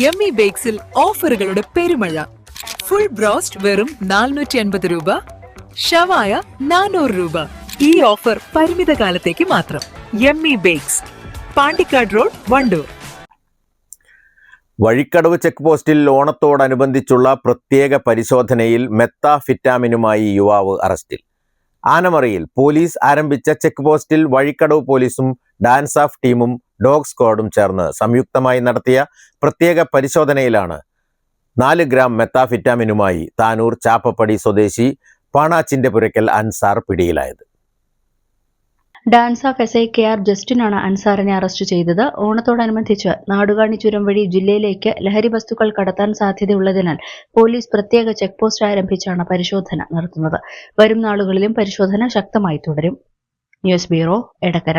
Yummy ബേക്സിൽ ഓഫറുകളുടെ പെരുമഴ. Full broast വെറും നാനൂറ്റി അൻപത് രൂപ. ഷവായ നാനൂറ് രൂപ. ഈ ഓഫർ പരിമിത മാത്രം. Yummy bakes Pandikkad road Wandoor. Vazhikkadavu check പോസ്റ്റിൽ ഓണത്തോടനുബന്ധിച്ചുള്ള പ്രത്യേക പരിശോധനയിൽ മെത്താഫിറ്റാമിനുമായി യുവാവ് അറസ്റ്റിൽ. ആനമറയിൽ പോലീസ് ആരംഭിച്ച ചെക്ക് പോസ്റ്റിൽ വഴിക്കടവ് പോലീസും ഡാൻസ് ഓഫ് ടീമും ഡോഗ് സ്ക്വാഡും ചേർന്ന് സംയുക്തമായി നടത്തിയ പ്രത്യേക പരിശോധനയിലാണ് നാല് ഗ്രാം മെത്താഫിറ്റാമിനുമായി താനൂർ ചാപ്പപ്പടി സ്വദേശി പാണാച്ചിന്റെ പുരക്കൽ അൻസാർ പിടിയിലായത്. ഡാൻസ് ഐ കെ ആർ ജസ്റ്റിനാണ് അൻസാറിനെ അറസ്റ്റ് ചെയ്തത്. ഓണത്തോടനുബന്ധിച്ച് നാടുകാണി ചുരം വഴി ജില്ലയിലേക്ക് ലഹരി വസ്തുക്കൾ കടത്താൻ സാധ്യതയുള്ളതിനാൽ പോലീസ് പ്രത്യേക ചെക്ക് പോസ്റ്റ് ആരംഭിച്ചാണ് പരിശോധന നടത്തുന്നത്. വരും നാളുകളിലും പരിശോധന ശക്തമായി തുടരും. News bureau Edakkara